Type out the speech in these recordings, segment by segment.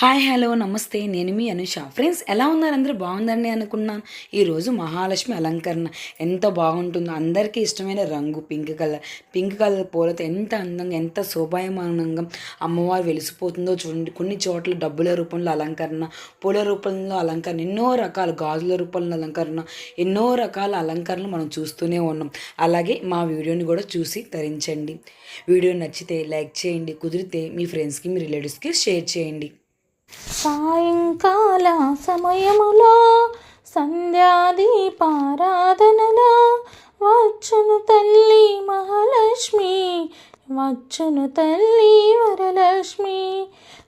Hi hello నమస్తే. నేను మీ Anusha. Friends ఎలా ఉన్నారు? అందరూ బాగుందండి అనుకున్నాను ఈరోజు మహాలక్ష్మి అలంకరణ ఎంత బాగుంటుందో అందరికీ ఇష్టమైన రంగు పింక్ కలర్. పింక్ కలర్ పూలతో ఎంత అందంగా ఎంత శోభాయమానంగా అమ్మవారు వెలిసిపోతుందో చూడండి. కొన్ని చోట్ల డబ్బుల రూపంలో అలంకరణ పూల రూపంలో అలంకరణ ఎన్నో రకాల గాజుల రూపంలో అలంకరణ ఎన్నో రకాల అలంకరణలు మనం చూస్తూనే ఉన్నాం. అలాగే మా వీడియోని కూడా చూసి తరించండి. వీడియో నచ్చితే లైక్ చేయండి కుదిరితే మీ ఫ్రెండ్స్కి మీ రిలేటివ్స్కి షేర్ చేయండి. సాయంకాల సమయములో సంధ్యాదీపారాధనలో వచ్చును తల్లి మహాలక్ష్మి వచ్చును తల్లి వరలక్ష్మి.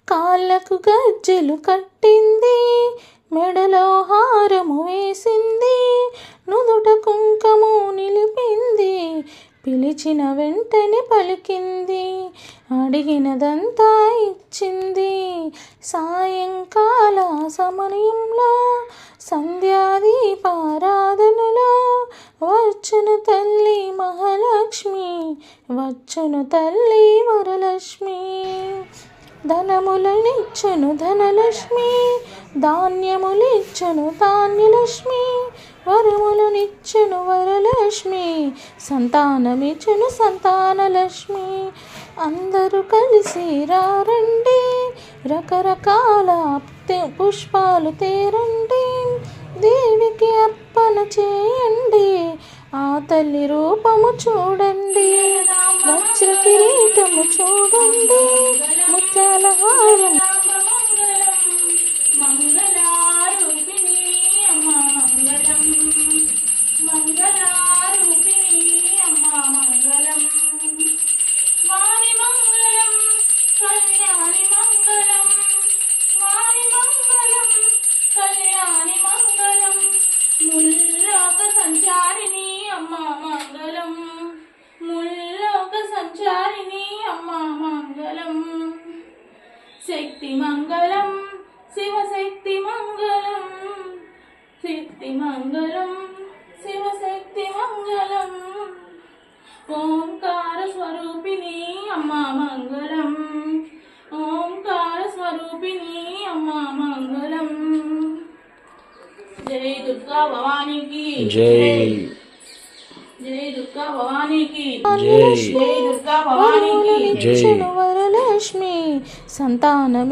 కాళ్ళకు గజ్జెలు కట్టింది మెడలో హారము వేసింది నుదుట కుంకము నిలిపింది పిలిచిన వెంటనే పలికింది. అడిగినదంతా ఇచ్చింది. సాయంకాల సమయంలో సంధ్యాదీపారాధనలో వచ్చును తల్లి మహాలక్ష్మి వచ్చును తల్లి వరలక్ష్మి. ధనములనిచ్చును ధనలక్ష్మి ధాన్యములిచ్చును ధాన్యలక్ష్మి వరములనిచ్చును వరలక్ష్మి సంతానమిచ్చును సంతానలక్ష్మి. అందరూ కలిసి రారండి రకరకాల పుష్పాలు తేరండి. దేవికి అర్పణ చేయండి ఆ తల్లి రూపము చూడండి వజ్ర కిరీటము చూడండి మంగళం. శక్తి మంగళం శివశక్తి మంగళం. శక్తి మంగళం శివశక్తి మంగళం. ఓంకార స్వరూపిణి అమ్మ మంగళం. ఓంకార స్వరూపిణి అమ్మ మంగళం. జై దుర్గా భవానికి. జై. జై దుర్గా భవానీకి జై జై దుర్గా భవానీకి వరములనిచ్చును వరలక్ష్మి సంతానమి